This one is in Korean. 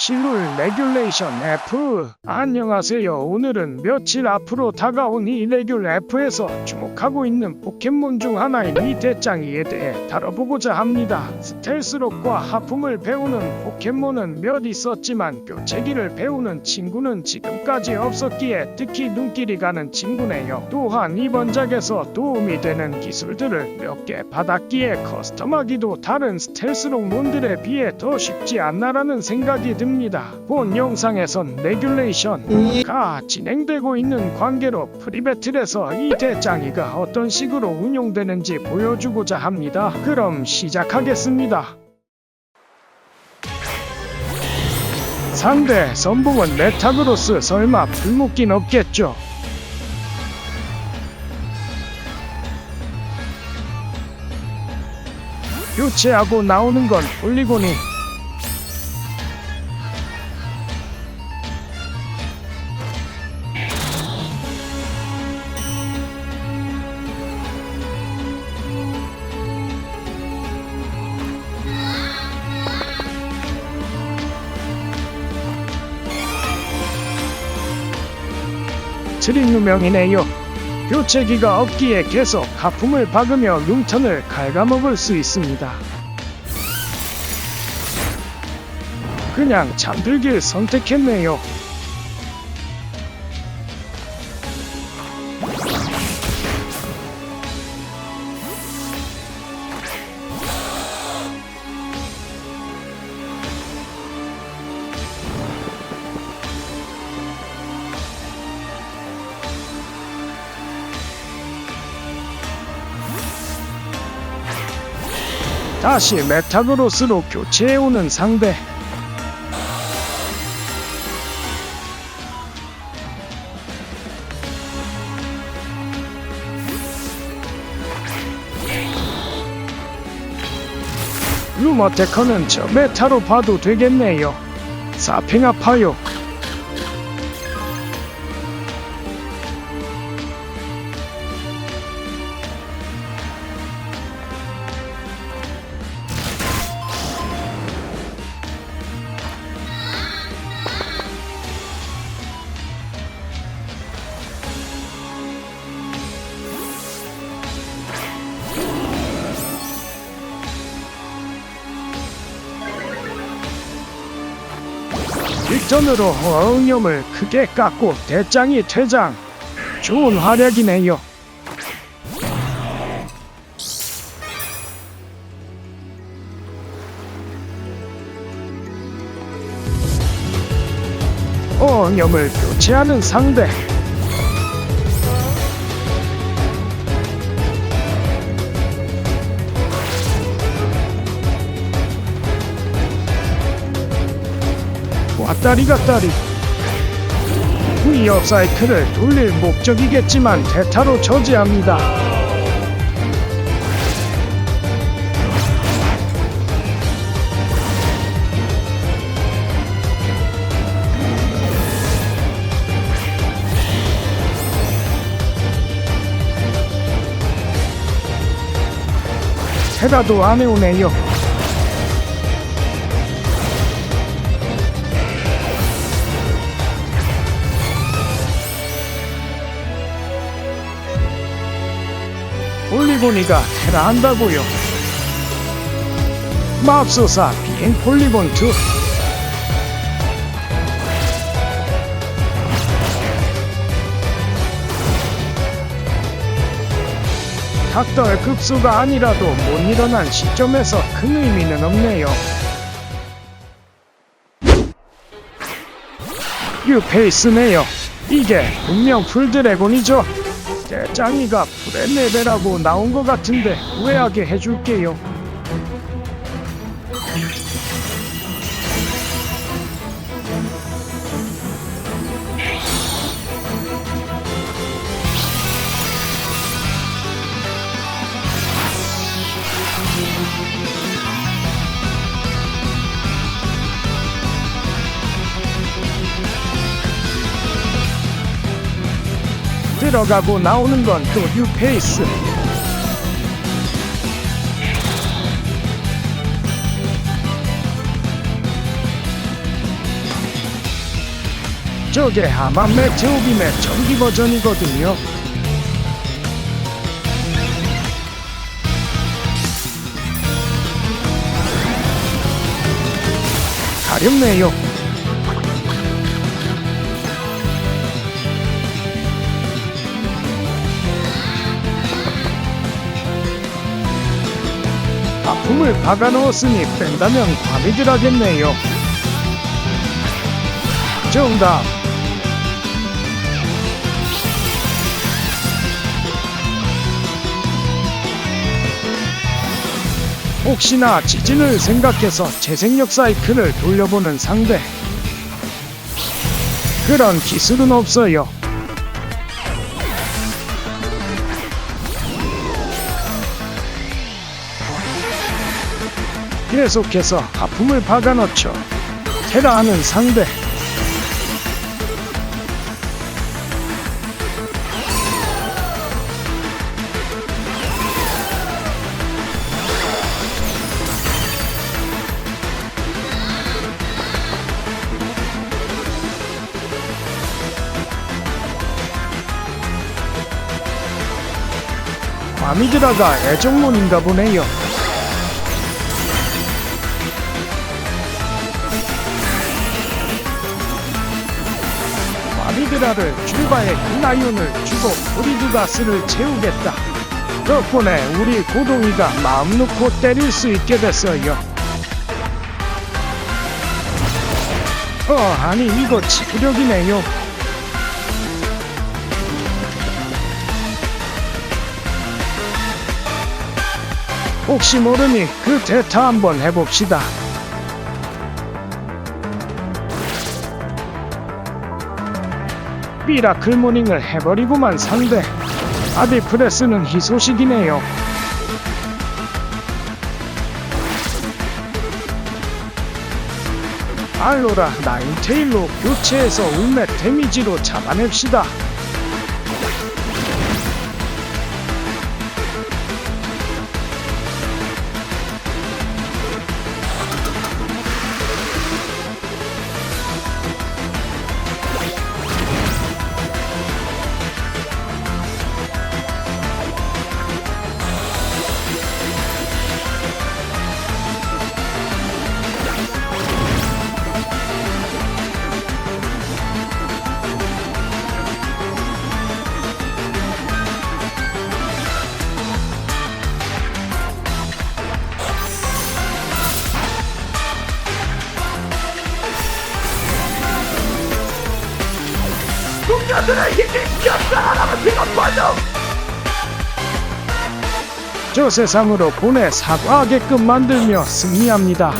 실룰 레귤레이션 F. 안녕하세요. 오늘은 며칠 앞으로 다가온 이 레귤 F에서 주목하고 있는 포켓몬 중 하나인 이 대장이에 대해 다뤄보고자 합니다. 스텔스록과 하품을 배우는 포켓몬은 몇 있었지만 교체기를 배우는 친구는 지금까지 없었기에 특히 눈길이 가는 친구네요. 또한 이번 작에서 도움이 되는 기술들을 몇 개 받았기에 커스텀하기도 다른 스텔스록 몬들에 비해 더 쉽지 않나라는 생각이 듭니다. 본 영상에선 레귤레이션가 진행되고 있는 관계로 프리배틀에서 이 대장이가 어떤 식으로 운용되는지 보여주고자 합니다. 그럼 시작하겠습니다. 상대 선봉은 메타그로스 설마 불묶긴 없겠죠? 교체하고 나오는 건 폴리곤이 트릭누명이네요. 교체기가 없기에 계속 하품을 박으며 룸턴을 갉아먹을 수 있습니다. 그냥 잠들길 선택했네요. 다시 메타그로스로 교체해오는 상대. 루머테커는 저 메타로 봐도 되겠네요. 사핑 아파요. 빅턴으로 어응염을 크게 깎고 대장이 퇴장. 좋은 활약이네요. 어응염을 교체하는 상대. 왔다리 갔다리 위협 사이클을 돌릴 목적이겠지만 대타로 저지합니다. 테라도 안 해오네요. 폴리곤이가 테라 한다고요. 맙소사 비행 폴리곤 2 닥터의 급수가 아니라도 못 일어난 시점에서 큰 의미는 없네요. 뉴페이스네요. 이게 분명 풀드래곤이죠. 대장이가 풀의 레벨하고 나온 것 같은데 후회하게 해줄게요. 들어가고 나오는 건 또 뉴페이스. 저게 하만메 제오빔의 전기 버전이거든요. 가렵네요. 아픔을 박아 넣었으니 뺀다면 과미들하겠네요. 정답. 혹시나 지진을 생각해서 재생력 사이클을 돌려보는 상대. 그런 기술은 없어요. 계속해서 아픔을 박아넣죠. 테라하는 상대. 마미드라가 애정론인가 보네요. 마미드라를 출바에 그나이온을 주고 브리드가스를 채우겠다. 덕분에 우리 고동이가 마음 놓고 때릴 수 있게 됐어요. 어, 아니 이거 지구력이네요. 혹시 모르니 그 대타 한번 해봅시다. 미라클 모닝을 해버리고만 상대. 아디프레스는 희소식이네요. 알로라 나인테일로 교체해서 울메 데미지로 잡아냅시다. 저 세상으로 보내 사과하게끔 만들며 승리합니다.